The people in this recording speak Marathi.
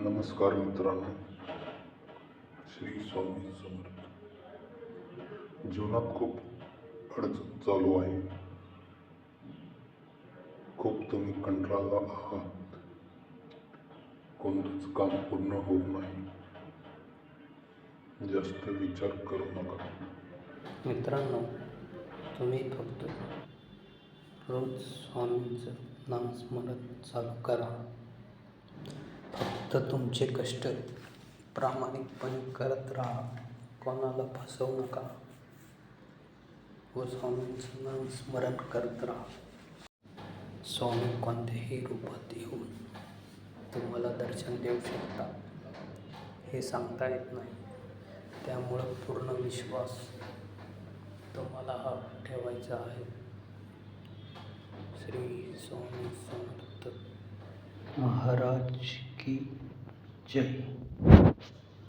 नमस्कार मित्रांनो श्री स्वामी समर्थ. जीवनात खूप अडचण चालू आहे. खूप तुम्ही कंटाळला आहात. कोणतंच काम पूर्ण होत नाही. जास्त विचार करू नका. मित्रांनो तुम्ही फक्त रोज स्वामींचं नामस्मरण चालू करा. फक्त तुमचे कष्ट प्रामाणिकपणे करत राहा. कोणाला फसवू नका. व स्वामींचं नामस्मरण करत राहा. स्वामी कोणत्याही रूपात येऊन तुम्हाला दर्शन देऊ शकता हे सांगता येत नाही. त्यामुळं पूर्ण विश्वास तुम्हाला हा ठेवायचा आहे. श्री स्वामी समर्थ. महाराज. keep gentle.